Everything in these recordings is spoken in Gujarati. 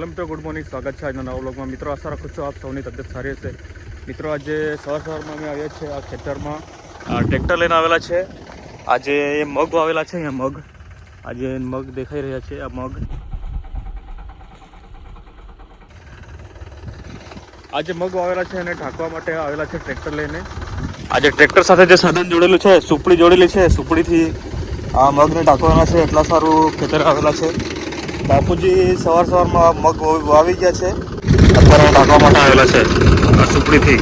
હેલો મિત્રો ગુડ મોર્નિંગ, સ્વાગત છે આજના નવા બ્લોગમાં મિત્રો, આશા રાખું છું આપ સૌની તબિયત સારી હશે. મિત્રો, આજે સવાર સવારમાં અમે આવ્યા છે આ ખેતરમાં. ટ્રેક્ટર લઈને આવેલા છે. આજે એ મગ વાવેલા છે અહીંયા મગ. આજે મગ દેખાઈ રહ્યા છે, આ મગ. આજે મગ વાવેલા છે અને ઢાંકવા માટે આવેલા છે ટ્રેક્ટર લઈને. આજે ટ્રેક્ટર સાથે જે સાધન જોડેલું છે, સુપડી જોડેલી છે. સુપડીથી આ મગને ઢાંકવાના છે. એટલા સારું ખેતર આવેલા છે. બાપુજી સવાર સવારમાં મગ વાવી ગયા છે. અત્યારે ઢાંકવા માટે આવેલા છે. સુપડીથી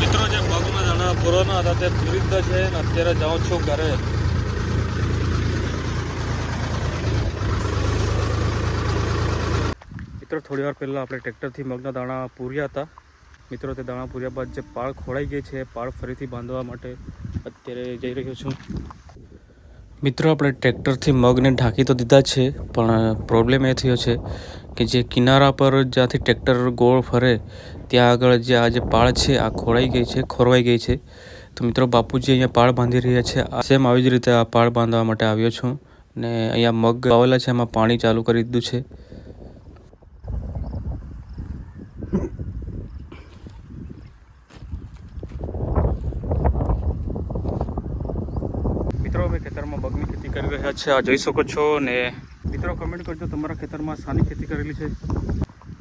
મિત્રો જે મગના દાણા પૂરોના હતા તે પૂરી દીધા છે ને અત્યારે જાઉં છું ઘરે? મિત્રો, થોડી વાર પહેલાં આપણે ટ્રેક્ટરથી મગના દાણા પૂર્યા હતા. મિત્રો, તે દાણા પૂર્યા બાદ જે પાળ ખોડાઈ ગઈ છે, પાળ ફરીથી બાંધવા માટે અત્યારે જઈ રહ્યો છું. મિત્રો, આપણે ટ્રેક્ટરથી મગને ઢાંકી તો દીધા છે, પણ પ્રોબ્લેમ એ થયો છે કે જે કિનારા પર જ્યાંથી ટ્રેક્ટર ગોળ ફરે, ત્યાં આગળ જે આ જે પાળ છે, આ ખોળાઈ ગઈ છે, ખોરવાઈ ગઈ છે. તો મિત્રો બાપુજી અહીંયા પાળ બાંધી રહ્યા છે. સેમ આવી જ રીતે આ પાળ બાંધવા માટે આવ્યો છું ને અહીંયા મગ આવેલા છે, એમાં પાણી ચાલુ કરી દીધું છે. મિત્રો, અમે ખેતરમાં મગની ખેતી કરી રહ્યા છે. આ જોઈ શકો છો ને મિત્રો કમેન્ટ કરજો તમારા ખેતરમાં સાની ખેતી કરેલી છે.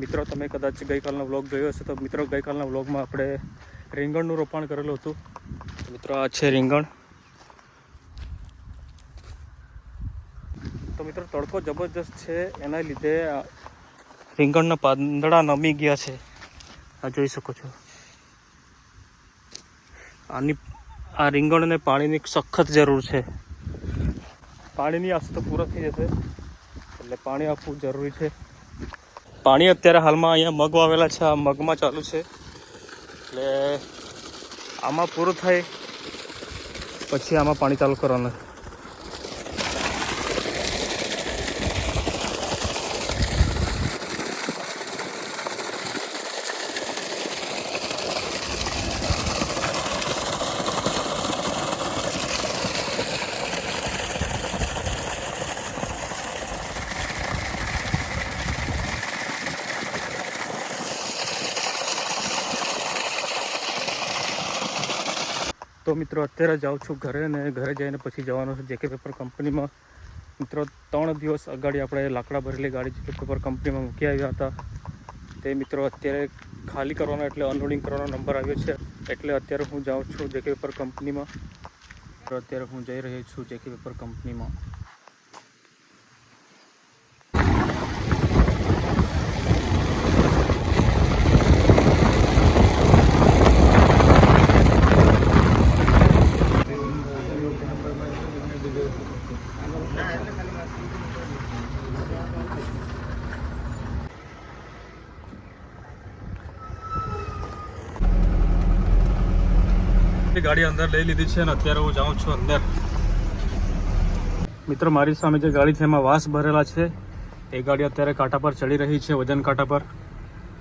મિત્રો, તમે કદાચ ગઈકાલનો વ્લોગ જોયો હશે તો મિત્રો, ગઈકાલના વ્લોગમાં આપણે રીંગણનું રોપાણ કરેલું હતું. મિત્રો, આ છે રીંગણ. તો મિત્રો, તડકો જબરજસ્ત છે. એના લીધે રીંગણના પાંદડા નમી ગયા છે. આ જોઈ શકો છો. આની, આ રીંગણને પાણીની સખત જરૂર છે. પાણીની આસ તો પૂરો થઈ જશે. એટલે પાણી આપવું જરૂરી છે. પાણી અત્યારે હાલમાં અહીંયા મગ વાવેલા છે. આ મગમાં ચાલુ છે. એટલે આમાં પૂરું થાય. પછી આમાં પાણી ચાલુ કરવાનું. તો મિત્રો, અત્યારે જાઉં છું ઘરે અને ઘરે જઈને પછી જવાનું છે જેકે પેપર કંપનીમાં મિત્રો, ત્રણ દિવસ અગાડી આપણે લાકડા ભરેલી ગાડી જેકે પેપર કંપનીમાં મૂકી આવ્યા હતા. તે મિત્રો અત્યારે ખાલી કરવાનો એટલે અનલોડિંગ કરવાનો નંબર આવ્યો છે. એટલે અત્યારે હું જાઉં છું જેકે પેપર કંપનીમાં અત્યારે હું જઈ રહ્યો છું જેકે પેપર કંપનીમાં ગાડી અંદર લઈ લીધી છે અને અત્યારે હું જાઉં છું અંદર. મિત્રો, મારી સામે જે ગાડી છે, એમાં વાસ ભરેલા છે. એ ગાડી અત્યારે કાંટા પર ચડી રહી છે, વજન કાંટા પર.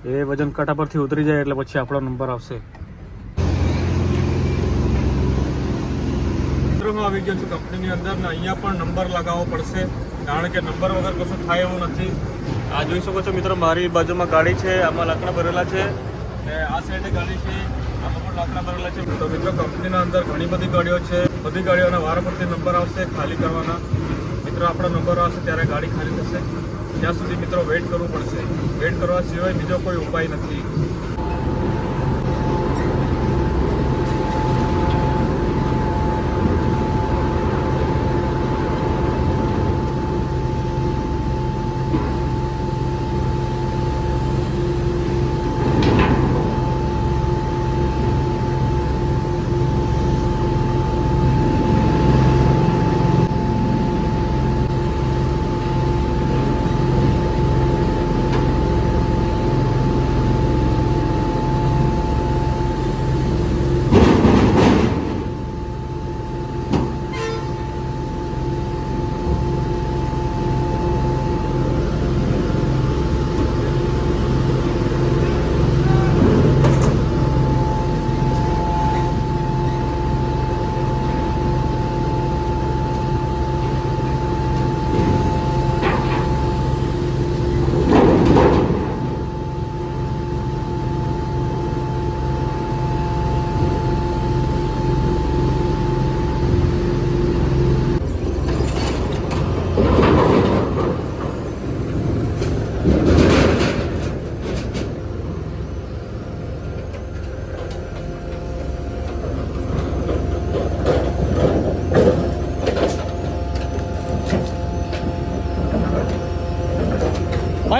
એ વજન કાંટા પરથી ઉતરી જાય એટલે પછી આપણો નંબર આવશે. મિત્રો, હું આવી ગયો છું કંપનીની અંદર ને અહીંયા પણ નંબર લગાવવો પડશે. કારણ કે નંબર વગર કશું થાય એવું નથી. આ જોઈ શકો છો મિત્રો, મારી બાજુમાં ગાડી છે, આમાં લાકડા ભરેલા છે. ને આ સાઈડે ગાડી છે. પણ ભરેલા છે. તો મિત્રો, કંપનીના અંદર ઘણી બધી ગાડીઓ છે. બધી ગાડીઓના વારા નંબર આવશે ખાલી કરવાના. મિત્રો, આપણો નંબર આવશે ત્યારે ગાડી ખાલી થશે. ત્યાં સુધી મિત્રો વેઇટ કરવું પડશે. વેઇટ કરવા સિવાય બીજો કોઈ ઉપાય નથી.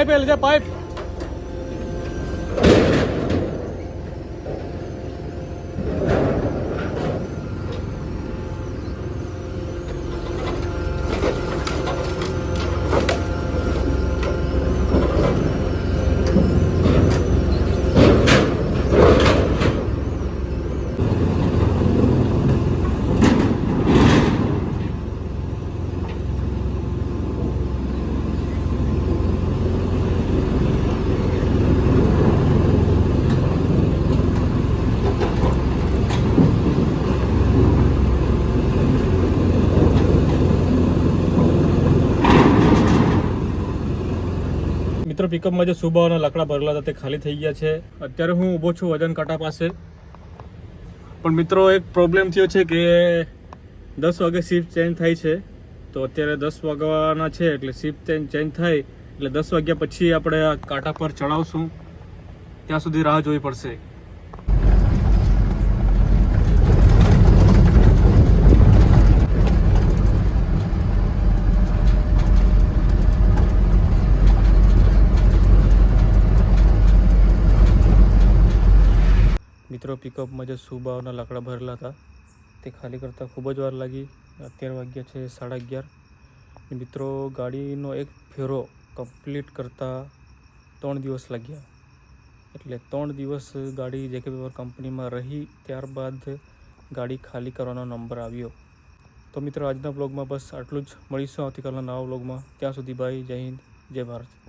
પાઇપ એ લીધે પાઇપ. મિત્રો પિકઅપમાં જે સુબાઓના લાકડા ભરેલા હતા તે ખાલી થઈ ગયા છે. અત્યારે હું ઊભો છું વજન કાંટા પાસે. પણ મિત્રો, એક પ્રોબ્લેમ થયો છે કે દસ વાગે શિફ્ટ ચેન્જ થાય છે. તો અત્યારે દસ વાગવાના છે એટલે શિફ્ટ ચેન્જ થાય. એટલે દસ વાગ્યા પછી આપણે આ કાંટા પર ચડાવશું. ત્યાં સુધી રાહ જોવી પડશે. મિત્રો પિકઅપમાં જે સુબાઓના લાકડા ભરેલા હતા, તે ખાલી કરતાં ખૂબ જ વાર લાગી. અત્યાર વાગ્યા છે સાડા અગિયાર. મિત્રો, ગાડીનો એક ફેરો કમ્પ્લીટ કરતાં ત્રણ દિવસ લાગ્યા. એટલે ત્રણ દિવસ ગાડી જેકે પેપર કંપનીમાં રહી, ત્યારબાદ ગાડી ખાલી કરવાનો નંબર આવ્યો. તો મિત્રો, આજના બ્લોગમાં બસ આટલું જ. મળીશું આવતીકાલના નવા બ્લોગમાં ત્યાં સુધી બાય જય હિન્દ, જય ભારત.